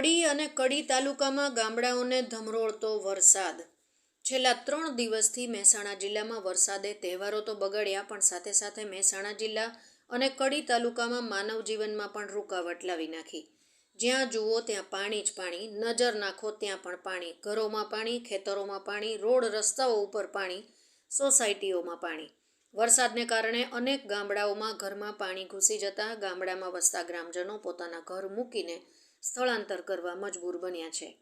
કડી અને કડી તાલુકામાં ગામડાઓને ધમરોળતો વરસાદ. છેલ્લા ત્રણ દિવસથી મહેસાણા જિલ્લામાં વરસાદે તહેવારો તો બગડ્યા, પણ સાથે સાથે મહેસાણા જિલ્લા અને કડી તાલુકામાં માનવ જીવનમાં પણ રૂકાવટ લાવી નાખી. જ્યાં જુઓ ત્યાં પાણી જ પાણી, નજર નાખો ત્યાં પણ પાણી, ઘરોમાં પાણી, ખેતરોમાં પાણી, રોડ રસ્તાઓ ઉપર પાણી, સોસાયટીઓમાં પાણી. વરસાદને કારણે અનેક ગામડાઓમાં ઘરમાં પાણી ઘૂસી જતા ગામડામાં વસતા ગ્રામજનો પોતાના ઘર મૂકીને સ્થળાંતર કરવા મજબૂર બન્યા છે.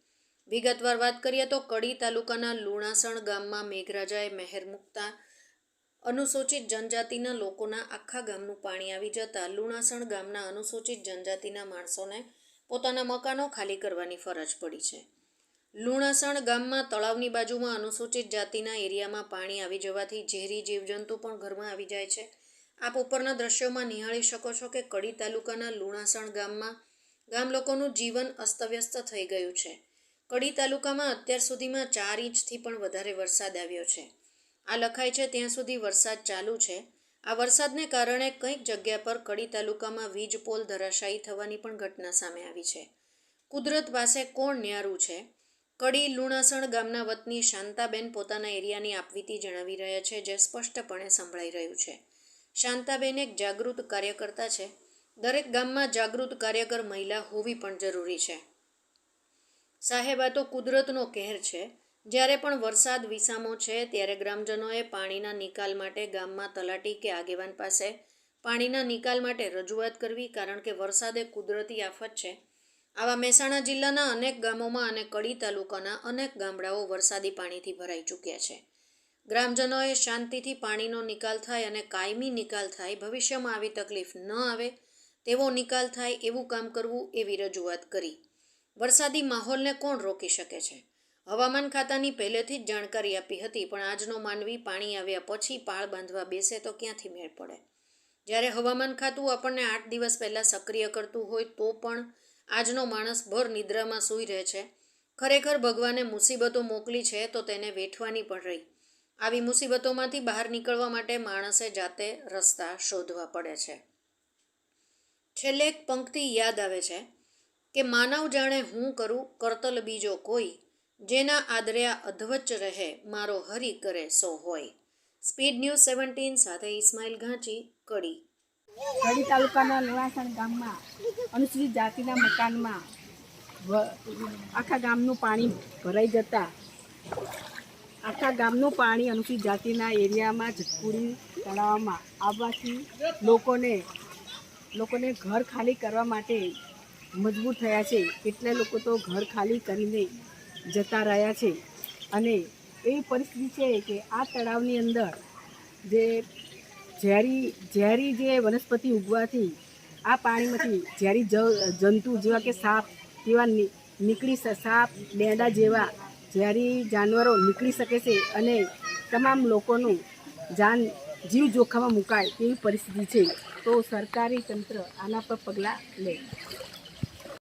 વિગતવાર વાત કરીએ તો કડી તાલુકાના લુણાસણ ગામમાં મેઘરાજાએ મહેર મૂકતા અનુસૂચિત જનજાતિના લોકોના આખા ગામનું પાણી આવી જતાં લુણાસણ ગામના અનુસૂચિત જનજાતિના માણસોને પોતાના મકાનો ખાલી કરવાની ફરજ પડી છે. લુણાસણ ગામમાં તળાવની બાજુમાં અનુસૂચિત જાતિના એરિયામાં પાણી આવી જવાથી ઝેરી જીવજંતુ પણ ઘરમાં આવી જાય છે. આપ ઉપરના દ્રશ્યોમાં નિહાળી શકો છો કે કડી તાલુકાના લુણાસણ ગામમાં ગામ લોકોનું જીવન અસ્તવ્યસ્ત થઈ ગયું છે. કડી તાલુકામાં અત્યાર સુધીમાં ચાર ઇંચથી પણ વધારે વરસાદ આવ્યો છે. આ લખાય છે, ત્યાં સુધી વરસાદ ચાલુ છે. આ વરસાદને કારણે કંઈક જગ્યા પર કડી તાલુકામાં વીજ પોલ ધરાશાયી થવાની પણ ઘટના સામે આવી છે. કુદરત પાસે કોણ ન્યારું છે કડી લુણાસણ ગામના વતની શાંતાબેન પોતાના એરિયાની આપવીતી જણાવી રહ્યા છે, જે સ્પષ્ટપણે સંભળાઈ રહ્યું છે. શાંતાબેન એક જાગૃત કાર્યકર્તા છે. દરેક ગામમાં જાગૃત કાર્યકર મહિલા હોવી પણ જરૂરી છે. સાહેબ, આ તો કુદરતનો કહેર છે. જ્યારે પણ વરસાદ વિસામો છે, ત્યારે ગ્રામજનોએ પાણીના નિકાલ માટે ગામમાં તલાટી કે આગેવાન પાસે પાણીના નિકાલ માટે રજૂઆત કરવી, કારણ કે વરસાદ એ કુદરતી આફત છે. આવા મહેસાણા જિલ્લાના અનેક ગામોમાં અને કડી તાલુકાના અનેક ગામડાઓ વરસાદી પાણીથી ભરાઈ ચૂક્યા છે. ગ્રામજનોએ શાંતિથી પાણીનો નિકાલ થાય અને કાયમી નિકાલ થાય, ભવિષ્યમાં આવી તકલીફ ન આવે તેવો નિકાલ થાય એવું કામ કરવું એવી રજૂઆત કરી. વરસાદી માહોલને કોણ રોકી શકે છે? હવામાન ખાતાની પહેલેથી જ જાણકારી આપી હતી, પણ આજનો માનવી પાણી આવ્યા પછી પાળ બાંધવા બેસે તો ક્યાંથી મેળ પડે? જ્યારે હવામાન ખાતું આપણને આઠ દિવસ પહેલાં સક્રિય કરતું હોય તો પણ આજનો માણસ ભર નિદ્રામાં સૂઈ રહે છે. ખરેખર ભગવાને મુસીબતો મોકલી છે તો તેને વેઠવાની પણ રહી. આવી મુસીબતોમાંથી બહાર નીકળવા માટે માણસે જાતે રસ્તા શોધવા પડે છે. છેલ્લે એક પંક્તિ યાદ આવે છે કે માનવ જાણે હું કરું કરતલ બીજો કોઈ, જેના આદર્યા અધવચ રહે, મારો હરી કરે સો હોય. સ્પીડ ન્યૂઝ સેવન્ટીન સાથે ઇસ્માઇલ ઘાંચી, કડી. કડી તાલુકાના લુણાસણ ગામમાં, અનુસૂચિત જાતિના મકાનમાં આખા ગામનું પાણી ભરાઈ જતા, આખા ગામનું પાણી અનુસૂચિત જાતિના એરિયામાં જટપુરી તળાવમાં આવવાથી લોકોને લોકોને ઘર ખાલી કરવા માટે મજબૂર થયા છે. કેટલા લોકો તો ઘર ખાલી કરીને જતા રહ્યા છે. અને એવી પરિસ્થિતિ છે કે આ તળાવની અંદર જે ઝેરી ઝેરી જે વનસ્પતિ ઉગવાથી આ પાણીમાંથી ઝેરી જંતુ જેવા કે સાપ જેવા નીકળી સાપ ડેડા જેવા ઝેરી જાનવરો નીકળી શકે છે. અને તમામ લોકોનું જાન જીવ જોખમમાં મુકાય તેવી પરિસ્થિતિ છે. તો સરકારી તંત્ર આના પર પગલાં લે.